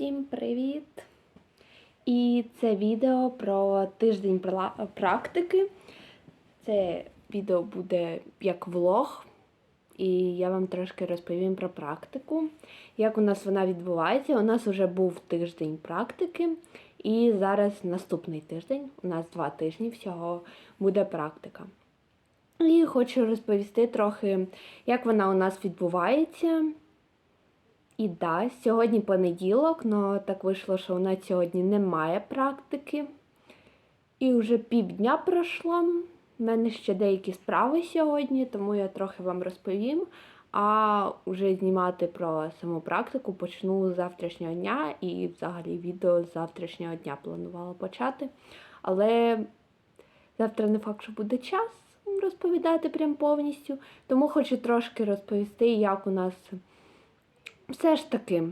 Всім привіт! І це відео про тиждень практики. Це відео буде як влог, і я вам трошки розповім про практику. Як у нас вона відбувається? У нас вже був тиждень практики, і зараз наступний тиждень, у нас два тижні всього буде практика. І хочу розповісти трохи, як вона у нас відбувається. І да, сьогодні понеділок, але так вийшло, що у нас сьогодні немає практики. І вже півдня пройшло. У мене ще деякі справи сьогодні, тому я трохи вам розповім. А вже знімати про саму практику почну з завтрашнього дня і взагалі відео з завтрашнього дня планувала почати. Але завтра не факт, що буде час розповідати прям повністю. Тому хочу трошки розповісти, як у нас все ж таки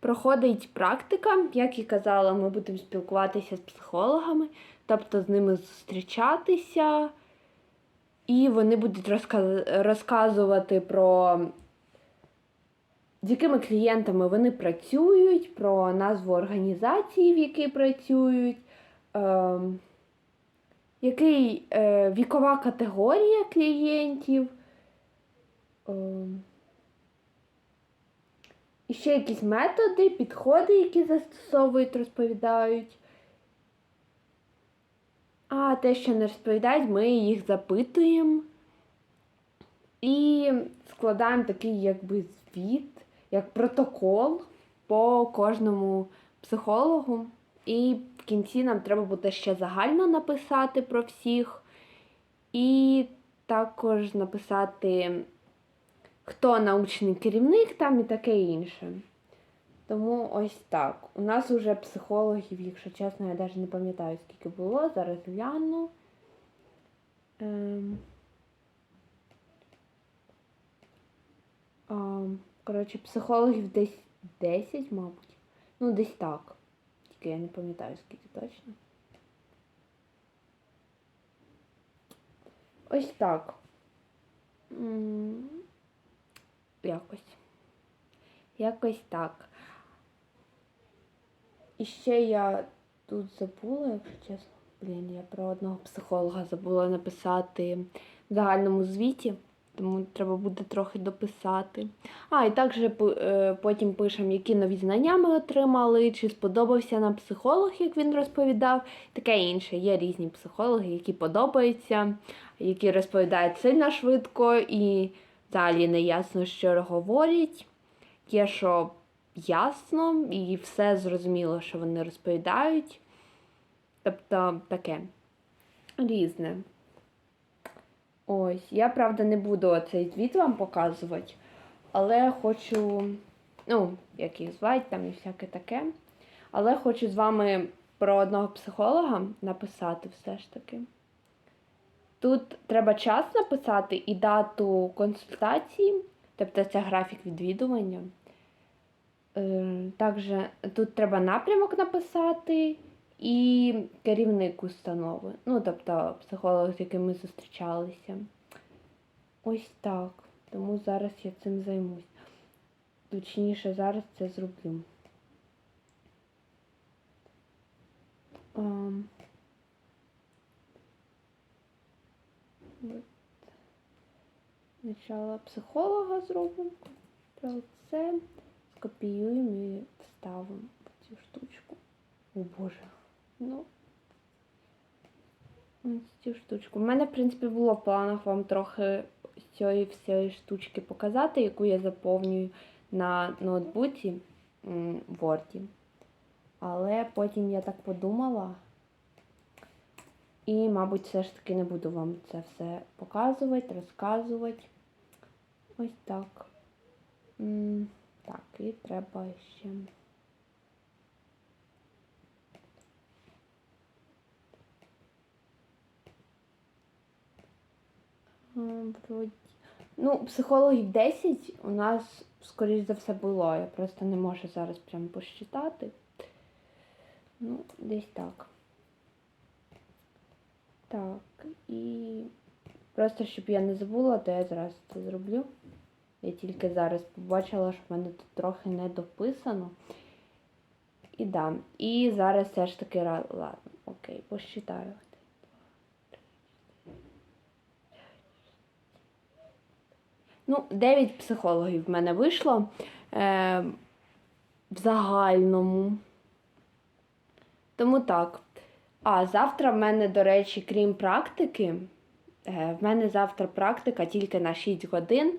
проходить практика. Як і казала, ми будемо спілкуватися з психологами, тобто з ними зустрічатися, і вони будуть розказ- розказувати про з якими клієнтами вони працюють, про назву організації, в якій працюють, ем, який е, вікова категорія клієнтів. Ем, і ще якісь методи, підходи, які застосовують, розповідають. А те, що не розповідають, ми їх запитуємо і складаємо такий якби звіт, як протокол по кожному психологу. І в кінці нам треба буде ще загально написати про всіх. І також написати хто научний керівник там і таке інше. Тому ось так. У нас вже психологів, якщо чесно, я навіть не пам'ятаю, скільки було. Зараз гляну. Ем. А, коротше, психологів десь 10, мабуть. Ну, десь так. Тільки я не пам'ятаю, скільки точно. Ось так. М, Якось. Якось так. І ще я тут забула, якщо чесно. Блін, я про одного психолога забула написати в загальному звіті, тому треба буде трохи дописати. А, і також е, потім пишемо, які нові знання ми отримали, чи сподобався нам психолог, як він розповідав. Таке інше. Є різні психологи, які подобаються, які розповідають сильно швидко і взагалі не ясно, що говорять. Є, що ясно, і все зрозуміло, що вони розповідають. Тобто таке різне. Ось, я правда не буду цей звіт вам показувати, але хочу, ну, як їх звати, там і всяке таке. Але хочу з вами про одного психолога написати все ж таки. Тут треба час написати і дату консультації, тобто це графік відвідування. Е, Також тут треба напрямок написати і керівник установи. Ну, тобто психолог, з яким ми зустрічалися. Ось так. Тому зараз я цим займусь. Точніше, зараз це зроблю. Ем. Спочатку психолога зробимо. Про це скопіюємо і вставимо в цю штучку. О Боже. Ну. Ось цю штучку. У мене, в принципі, було в планах вам трохи цієї всієї штучки показати, яку я заповнюю на ноутбуці в Word. Але потім я так подумала. І, мабуть, все ж таки не буду вам це все показувати, розказувати. Ось так. Так, і треба ще. Ну, психологів 10 у нас, скоріш за все, було. Я просто не можу зараз прям посчитати. Ну, десь так. Так, і просто щоб я не забула, то я зараз це зроблю. Я тільки зараз побачила, що в мене тут трохи не дописано. І да. І зараз все ж таки ладно, окей, посчитаю. Ну, 9 психологів в мене вийшло е, в загальному. Тому так. А завтра в мене, до речі, крім практики, е, в мене завтра практика тільки на 6 годин,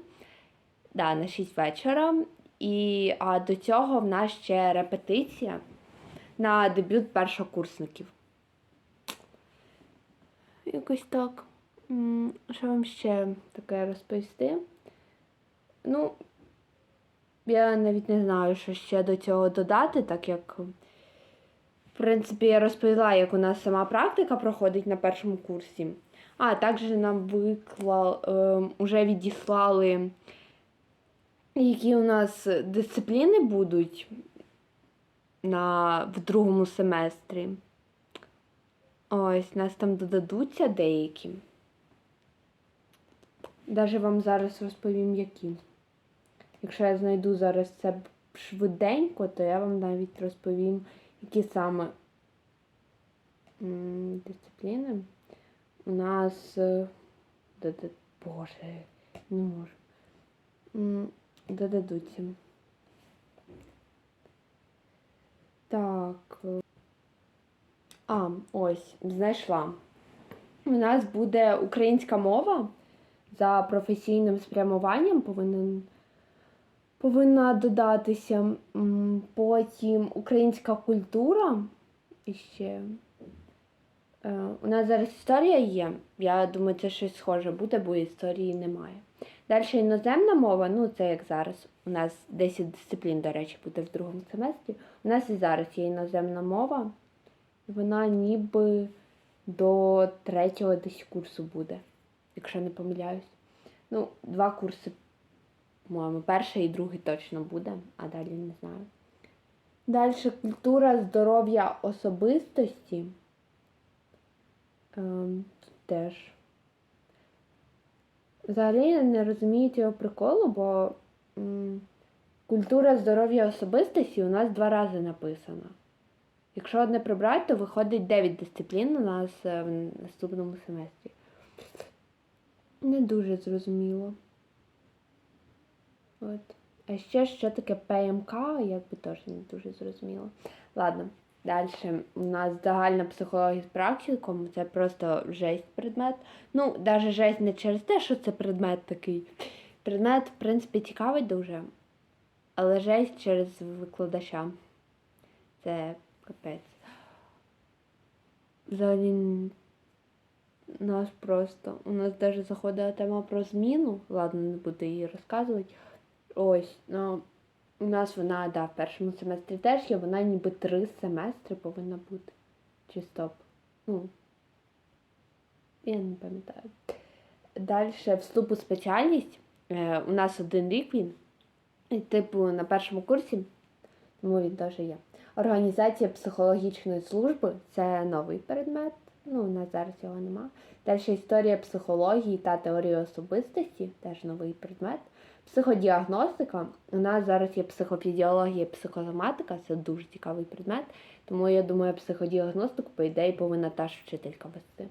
да, на 6 вечора. І, а до цього в нас ще репетиція на дебют першокурсників. Якось так. Що вам ще таке розповісти? Ну, я навіть не знаю, що ще до цього додати, так як, в принципі, я розповіла, як у нас сама практика проходить на першому курсі. А також нам виклали, е, вже відіслали, які у нас дисципліни будуть на, в другому семестрі. Ось, нас там додадуться деякі. Даже вам зараз розповім, які. Якщо я знайду зараз це швиденько, то я вам навіть розповім, які саме дисципліни у нас. е, Боже, не можу. Додадуться. Так. е, А, ось, знайшла. У нас буде українська мова за професійним спрямуванням повинен, повинна додатися. Потім українська культура. І ще. Е, У нас зараз історія є. Я думаю, це щось схоже буде, бо історії немає. Далі іноземна мова, ну це як зараз. У нас 10 дисциплін, до речі, буде в другому семестрі. У нас і зараз є іноземна мова. І вона ніби до третього десь курсу буде, якщо не помиляюсь. Ну, два курси, по-моєму, перший і другий точно буде, а далі не знаю. Далі культура здоров'я особистості. Ем, теж. Взагалі я не розумію цього приколу, бо м, культура здоров'я особистості у нас два рази написана. Якщо одне прибрати, то виходить 9 дисциплін у нас е, в наступному семестрі. Не дуже зрозуміло. От. А ще що таке ПМК, якби теж не дуже зрозуміло. Ладно, далі у нас загальна психологія з практиком, це просто жесть предмет. Ну, навіть жесть не через те, що це предмет такий. Предмет, в принципі, цікавий дуже, але жесть через викладача. Це капець. Взагалі нас просто. У нас навіть заходила тема про зміну. Ладно, не буду її розказувати. Ось, ну, у нас вона, да, в першому семестрі теж є, вона ніби три семестри повинна бути. Чи стоп? Ну. Я не пам'ятаю. Далі вступ у спеціальність. Е, у нас один рік він. Типу, на першому курсі, тому він теж є. Організація психологічної служби це новий предмет. Ну, у нас зараз його нема. Далі історія психології та теорії особистості, теж новий предмет. Психодіагностика. У нас зараз є психофізіологія і психосоматика, це дуже цікавий предмет. Тому я думаю, психодіагностику, по ідеї, повинна та ж вчителька вести.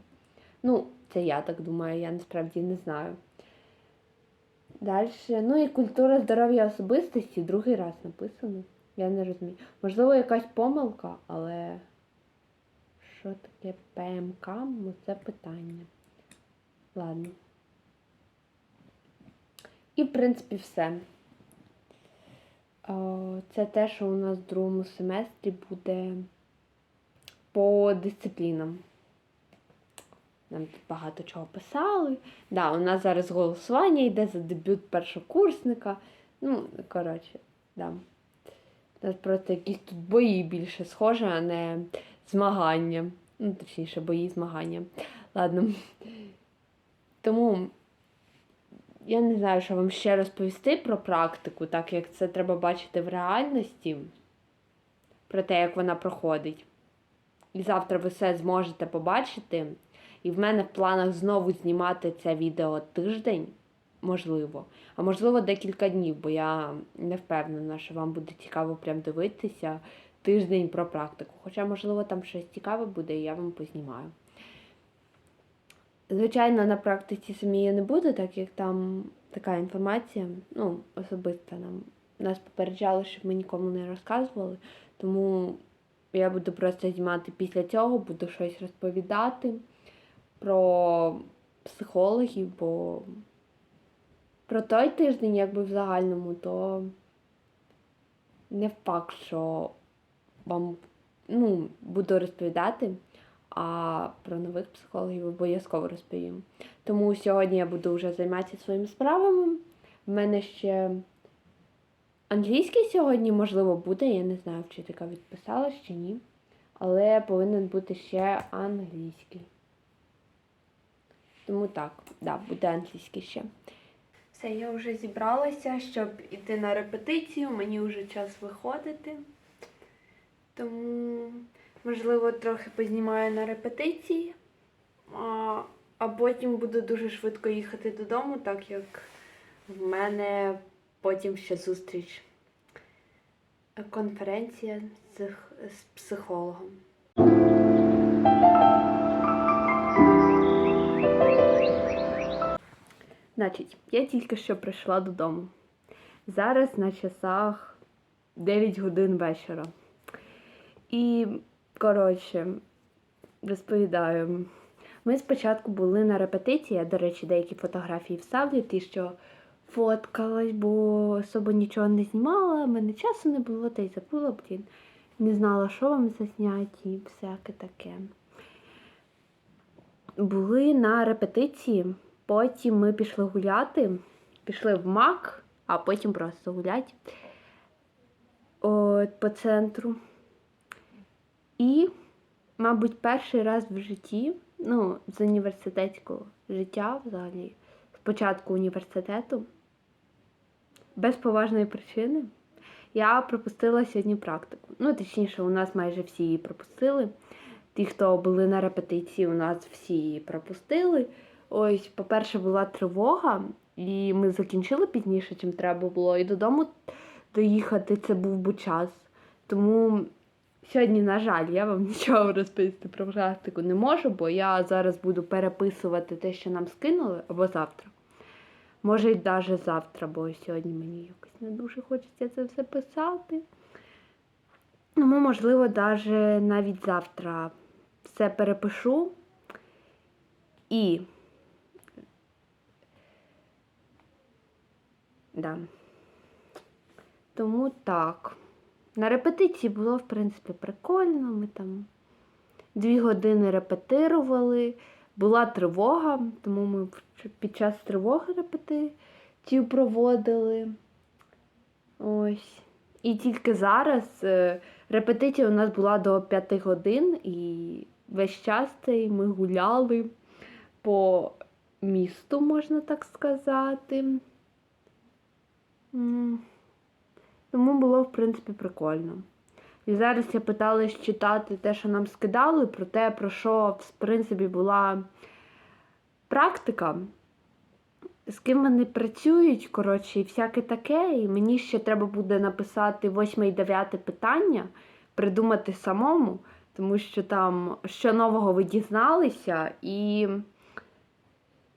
Ну, це я так думаю, я насправді не знаю. Далі, ну і культура здоров'я особистості другий раз написано. Я не розумію. Можливо, якась помилка, але що таке ПМК? Це питання. Ладно. І, в принципі, все. Це те, що у нас в другому семестрі буде по дисциплінам. Нам тут багато чого писали. Да, у нас зараз голосування йде за дебют першокурсника. Ну, коротше, да. У нас просто якісь тут бої більше схожі, а не змагання. Ну, точніше, бої змагання. Ладно. Тому я не знаю, що вам ще розповісти про практику, так як це треба бачити в реальності, про те, як вона проходить. І завтра ви все зможете побачити. І в мене в планах знову знімати це відео тиждень, можливо, а можливо декілька днів, бо я не впевнена, що вам буде цікаво прям дивитися, тиждень про практику. Хоча, можливо, там щось цікаве буде, і я вам познімаю. Звичайно, на практиці самі я не буду, так як там така інформація, ну, особиста нам. Нас попереджали, щоб ми нікому не розказували. Тому я буду просто знімати після цього, буду щось розповідати про психологів, бо про той тиждень, якби в загальному, то не факт, що вам ну, буду розповідати, а про нових психологів обов'язково розповім. Тому сьогодні я буду вже займатися своїми справами. В мене ще англійський сьогодні, можливо, буде. Я не знаю, вчителька відписалась чи ні. Але повинен бути ще англійський. Тому так, да, буде англійський ще. Все, я вже зібралася, щоб іти на репетицію. Мені вже час виходити. Тому, можливо, трохи познімаю на репетиції, а, а потім буду дуже швидко їхати додому, так як в мене потім ще зустріч. Конференція з, з психологом. Значить, я тільки що прийшла додому. Зараз на часах 9 годин вечора. І, коротше, розповідаю. Ми спочатку були на репетиції, я, до речі, деякі фотографії вставлю, ті, що фоткалась, бо особо нічого не знімала, мене часу не було, та й забула, блін. Не знала, що вам засняти і всяке таке. Були на репетиції, потім ми пішли гуляти, пішли в МАК, а потім просто гуляти от, по центру. І, мабуть, перший раз в житті, ну, з університетського життя взагалі, з початку університету, без поважної причини, я пропустила сьогодні практику. Ну, точніше, у нас майже всі її пропустили. Ті, хто були на репетиції, у нас всі її пропустили. Ось, по-перше, була тривога, і ми закінчили пізніше, чим треба було. І додому доїхати це був би час. Тому сьогодні, на жаль, я вам нічого розповісти про практику не можу, бо я зараз буду переписувати те, що нам скинули, або завтра. Може, й навіть завтра, бо сьогодні мені якось не дуже хочеться це все писати. Тому, можливо, навіть навіть завтра все перепишу. І. Да. Тому так. На репетиції було, в принципі, прикольно. Ми там дві години репетирували. Була тривога, тому ми під час тривоги репетицію проводили. Ось. І тільки зараз е, репетиція у нас була до 5 годин, і весь час цей ми гуляли по місту, можна так сказати. Тому було, в принципі, прикольно. І зараз я питалась читати те, що нам скидали, про те, про що, в принципі, була практика, з ким вони працюють, коротше, і всяке таке. І мені ще треба буде написати восьме і дев'яте питання, придумати самому, тому що там що нового ви дізналися, і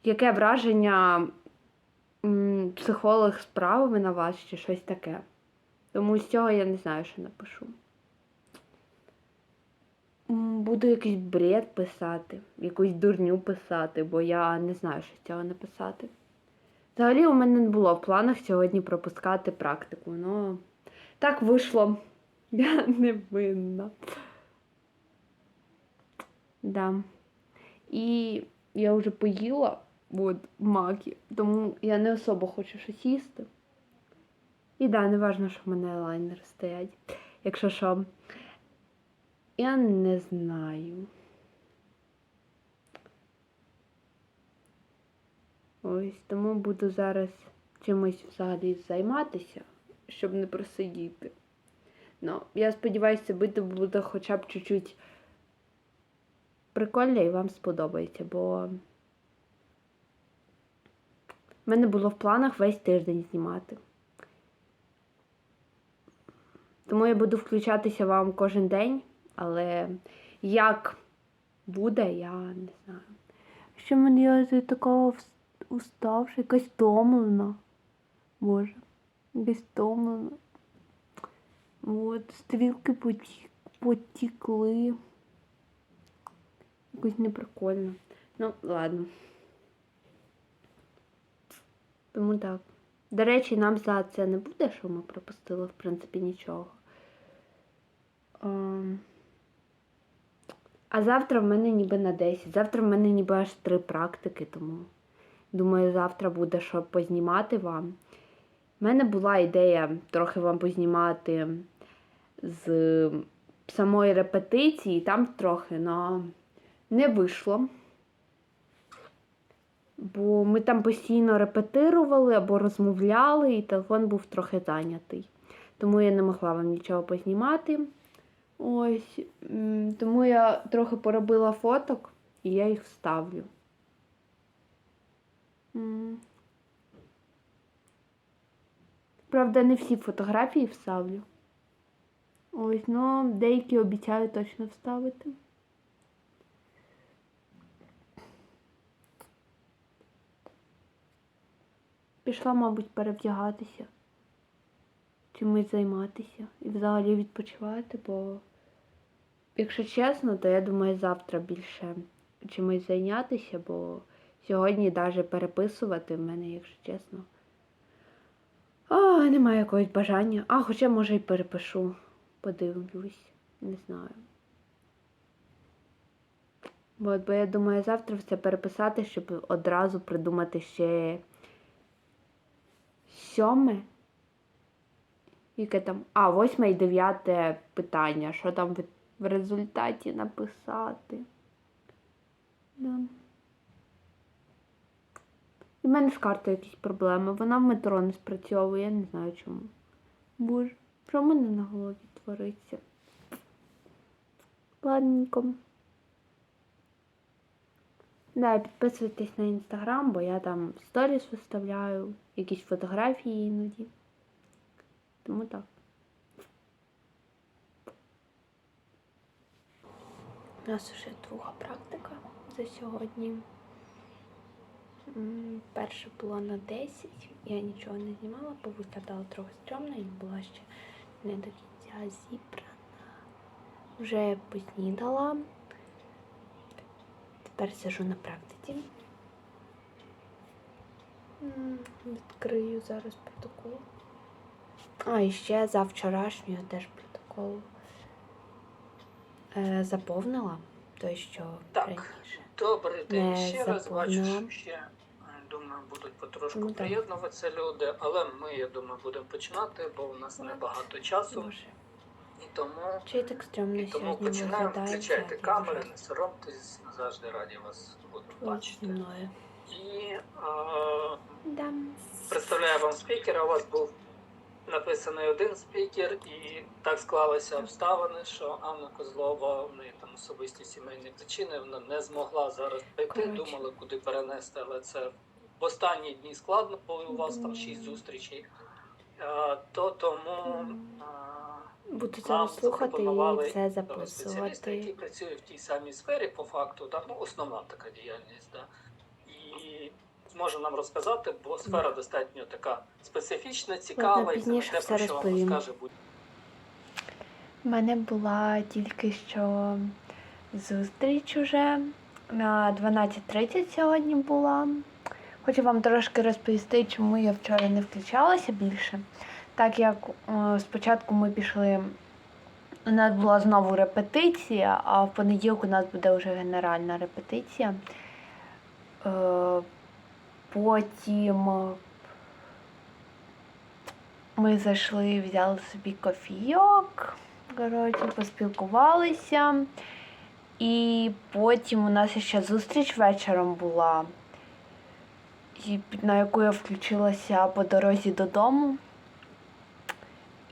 яке враження психолог справив на вас, чи щось таке. Тому з цього я не знаю, що напишу. Буду якийсь бред писати, якусь дурню писати, бо я не знаю, що з цього написати. Взагалі у мене не було в планах сьогодні пропускати практику, ну так вийшло. Я не винна. Да. І я вже поїла от, маки, тому я не особо хочу щось їсти. І да, не важно, що в мене лайнери стоять. Якщо що, я не знаю. Ось тому буду зараз чимось взагалі займатися, щоб не просидіти. Ну, я сподіваюся, бити буде хоча б чуть-чуть прикольно і вам сподобається, бо в мене було в планах весь тиждень знімати. Тому я буду включатися вам кожен день, але як буде, я не знаю. Що мені я такого уставша, якась втомлена. Боже, якась втомлена. От, стрілки поті- потікли. Якось неприкольно. Ну, ладно. Тому так. До речі, нам за це не буде, що ми пропустили, в принципі, нічого. Ем. А завтра в мене ніби на 10. Завтра в мене ніби аж три практики, тому думаю, завтра буде що познімати вам. У мене була ідея трохи вам познімати з самої репетиції, там трохи, але не вийшло. Бо ми там постійно репетирували або розмовляли, і телефон був трохи зайнятий. Тому я не могла вам нічого познімати. Ось. Тому я трохи поробила фоток і я їх вставлю. Правда, не всі фотографії вставлю. Ось, ну, деякі обіцяю точно вставити. Пішла, мабуть, перевдягатися, чимось займатися і взагалі відпочивати, бо, якщо чесно, то я думаю, завтра більше чимось зайнятися, бо сьогодні навіть переписувати в мене, якщо чесно. А, немає якогось бажання. А, хоча, може, і перепишу. Подивлюсь, не знаю. От, бо я думаю, завтра все переписати, щоб одразу придумати ще сьоме. Яке там? А, восьме і дев'яте питання. Що там в- результаті написати? Да. В мене з картою якісь проблеми. Вона в метро не спрацьовує, я не знаю чому. Боже, що в мене на голові твориться? Ладненько. Да, підписуйтесь на інстаграм, бо я там сторіс виставляю, якісь фотографії іноді. Тому так. У нас вже друга практика за сьогодні. Перша була на 10. Я нічого не знімала, бо виглядала трохи стрьомно і була ще не до кінця зібрана. Вже поснідала. Тепер сижу на практиці. Відкрию зараз протокол. А, і ще за вчорашнього теж протокол е, заповнила той, що Так. раніше. Добрий день. Не ще раз бачу, ще е, думаю, будуть потрошку Ну, приєднуватися люди, але ми, я думаю, будемо починати, бо у нас небагато часу. Боже, І тому, чи так стрьомно і тому сьогодні починаємо. виглядає. Включайте камери, не соромтесь, завжди раді вас буду бачити. мною. І Да. представляю вам спікера. У вас був написаний один спікер, і так склалися обставини, що Анна Козлова, в неї там особисті сімейні причини, вона не змогла зараз прийти, Коротше. думала, куди перенести, але це в останні дні складно, коли у вас там шість зустрічей. Е, То тому Мгм. Буду зараз слухати і це спеціаліста, який працює в тій самій сфері, по факту, да? ну, основна така діяльність. Да? І зможе нам розказати, бо сфера достатньо така специфічна, цікава, і це не пізніше те, все про що вам розкаже будь У мене була тільки що зустріч уже на 12.30 сьогодні була. Хочу вам трошки розповісти, чому я вчора не включалася більше. Так як е, спочатку ми пішли, у нас була знову репетиція, а в понеділок у нас буде вже генеральна репетиція. Е, Потім ми зайшли, взяли собі кофійок, коротше, поспілкувалися. І потім у нас ще зустріч вечором була, на яку я включилася по дорозі додому.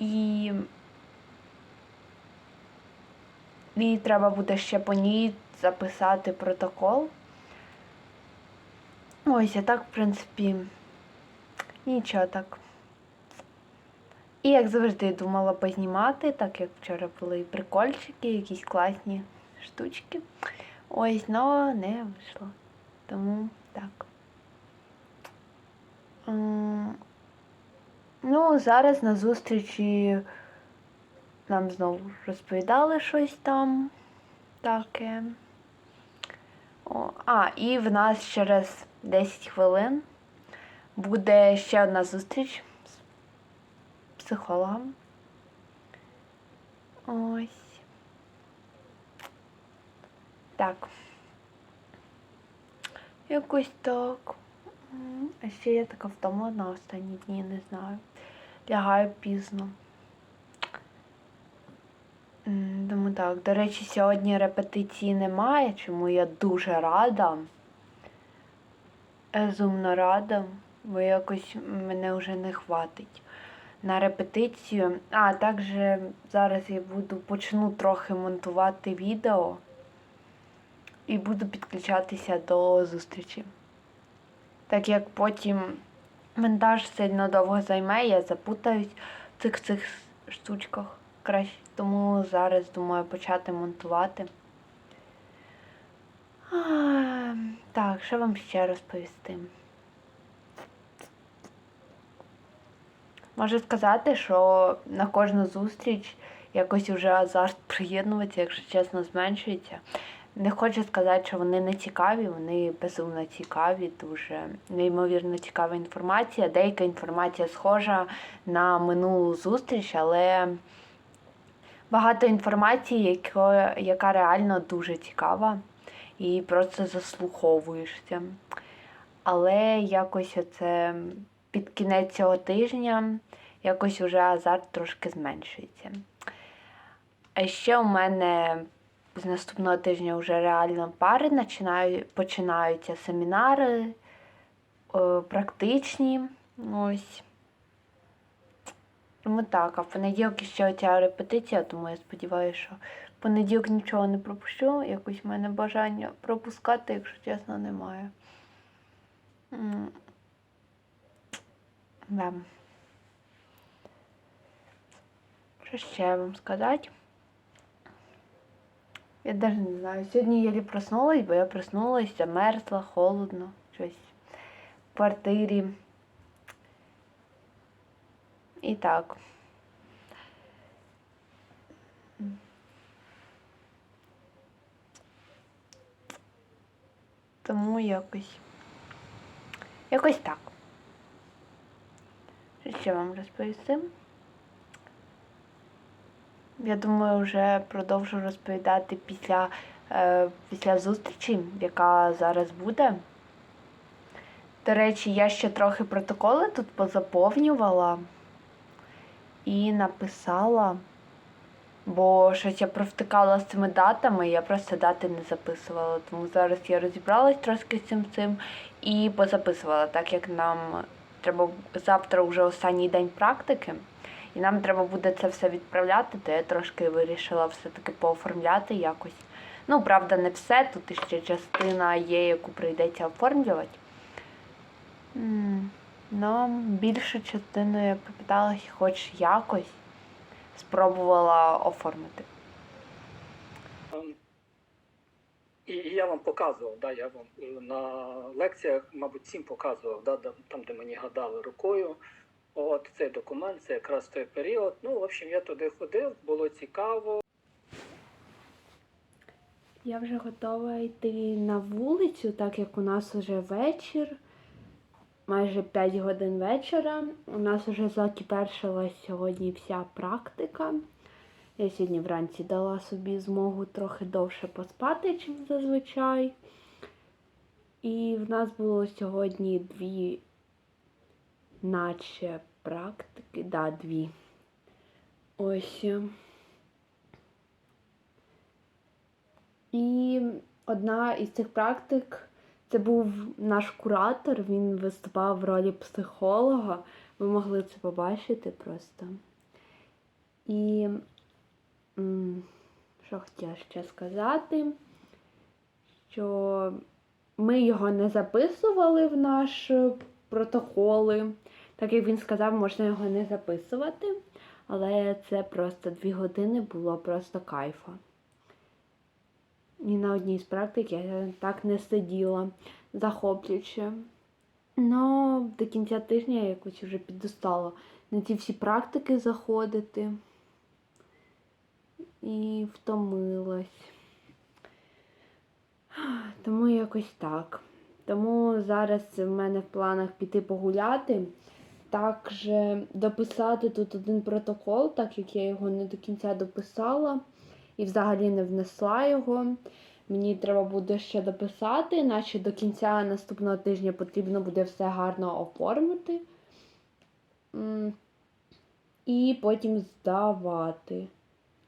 І, і треба буде ще по ній записати протокол. Ось, а так, в принципі, нічого так. І як завжди думала познімати, так як вчора були прикольчики, якісь класні штучки. Ось, но не вийшло. Тому так. Ну, зараз на зустрічі нам знову розповідали щось там таке. О, а, і в нас через 10 хвилин буде ще одна зустріч з психологом. Ось. Так. Якось так. А ще я така втомлена останні дні, не знаю. Лягаю пізно. Тому так, до речі, сьогодні репетиції немає, чому я дуже рада. Безумно рада, бо якось мене вже не хватить на репетицію. А також зараз я буду почну трохи монтувати відео і буду підключатися до зустрічі. Так як потім монтаж сильно довго займе, я запутаюсь в цих цих штучках краще. Тому зараз думаю почати монтувати. А, Так, що вам ще розповісти? Можу сказати, що на кожну зустріч якось вже азарт приєднуватися, якщо чесно, зменшується. Не хочу сказати, що вони не цікаві, вони безумно цікаві, дуже неймовірно цікава інформація. Деяка інформація схожа на минулу зустріч, але багато інформації, яко, яка реально дуже цікава, і просто заслуховуєшся. Але якось оце під кінець цього тижня якось уже азарт трошки зменшується. А ще у мене з наступного тижня вже реально пари починаю, починаються семінари е, практичні. Ось. Тому так, а в понеділок ще оця репетиція, тому я сподіваюся, що в понеділок нічого не пропущу. Якось в мене бажання пропускати, якщо чесно, немає. Да. Що ще вам сказати? Я навіть не знаю. Сьогодні я проснулась, бо я проснулась, замерзла, холодно, щось в квартирі. І так. Тому якось. Якось так. Що ще вам розповісти? Я думаю, вже продовжу розповідати після, е, після зустрічі, яка зараз буде. До речі, я ще трохи протоколи тут позаповнювала і написала, бо щось я провтикала з цими датами, я просто дати не записувала. Тому зараз я розібралась трошки з цим цим і позаписувала, так як нам треба завтра вже останній день практики. І нам треба буде це все відправляти, то я трошки вирішила все-таки пооформляти якось. Ну, правда, не все, тут іще частина є, яку прийдеться оформлювати. Ну, більшу частину я попиталась хоч якось спробувала оформити. Ем, І і я вам показував, да, я вам е, на лекціях, мабуть, всім показував, да, там, де мені гадали рукою. От цей документ, це якраз той період. Ну, в общем, я туди ходив, було цікаво. Я вже готова йти на вулицю, так як у нас вже вечір, майже 5 годин вечора. У нас вже закіпершилась сьогодні вся практика. Я сьогодні вранці дала собі змогу трохи довше поспати, ніж зазвичай. І в нас було сьогодні дві, наче практики, да, дві. Ось. І одна із цих практик це був наш куратор, він виступав в ролі психолога. Ви могли це побачити просто. І що хотіла ще сказати, що ми його не записували в наш протоколи. Так як він сказав, можна його не записувати. але це просто дві години було просто кайфа. Ні на одній з практик я так не сиділа захоплююче. Ну, до кінця тижня я якось вже підостала на ці всі практики заходити і втомилась. Тому якось так. Тому зараз в мене в планах піти погуляти. Також дописати тут один протокол, так як я його не до кінця дописала і взагалі не внесла його. Мені треба буде ще дописати, наче до кінця наступного тижня потрібно буде все гарно оформити. І потім здавати.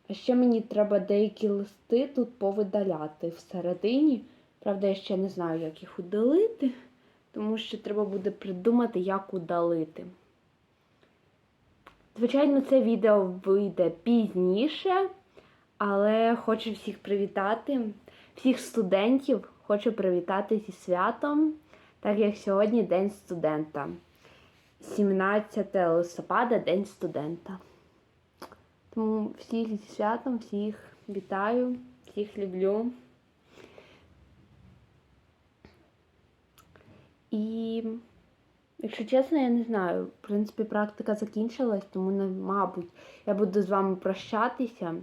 А ще мені треба деякі листи тут повидаляти всередині. Правда, я ще не знаю, як їх удалити, тому що треба буде придумати, як удалити. Звичайно, це відео вийде пізніше, але хочу всіх привітати, всіх студентів хочу привітати зі святом, так як сьогодні День студента. 17 листопада День студента. Тому всіх зі святом, всіх вітаю, всіх люблю. І, якщо чесно, я не знаю. В принципі, практика закінчилась, тому, мабуть, я буду з вами прощатися.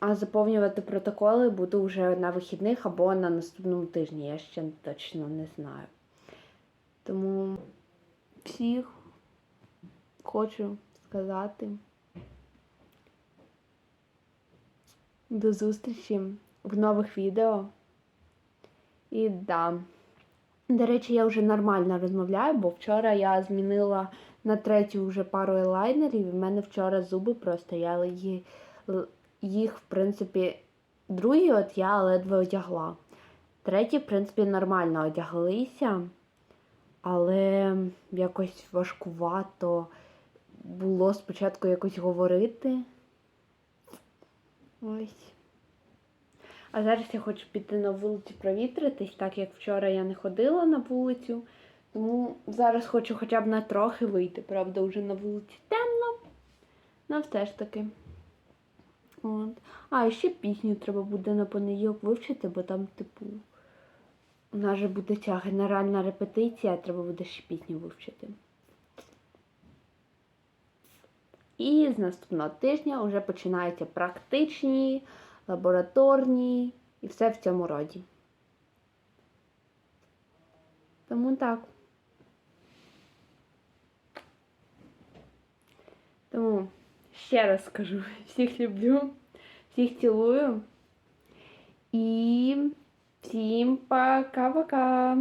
А заповнювати протоколи буду вже на вихідних або на наступному тижні. Я ще точно не знаю. Тому всіх хочу сказати. До зустрічі в нових відео. І да. До речі, я вже нормально розмовляю, бо вчора я змінила на третю вже пару елайнерів, і в мене вчора зуби простояли. Ї- Їх, в принципі, другі от я ледве одягла. Треті, в принципі, нормально одяглися, але якось важкувато було спочатку якось говорити. Ось. А зараз я хочу піти на вулицю провітритись, так як вчора я не ходила на вулицю. Тому зараз хочу хоча б на трохи вийти. Правда, вже на вулиці темно. Ну, все ж таки. От. А, і ще пісню треба буде на понеділок вивчити, бо там, типу, у нас же буде ця генеральна репетиція, треба буде ще пісню вивчити. І з наступного тижня вже починаються практичні, лабораторні і все в цьому роді. Тому так. Тому ще раз скажу, всіх люблю, всіх цілую. І всім пока-пока!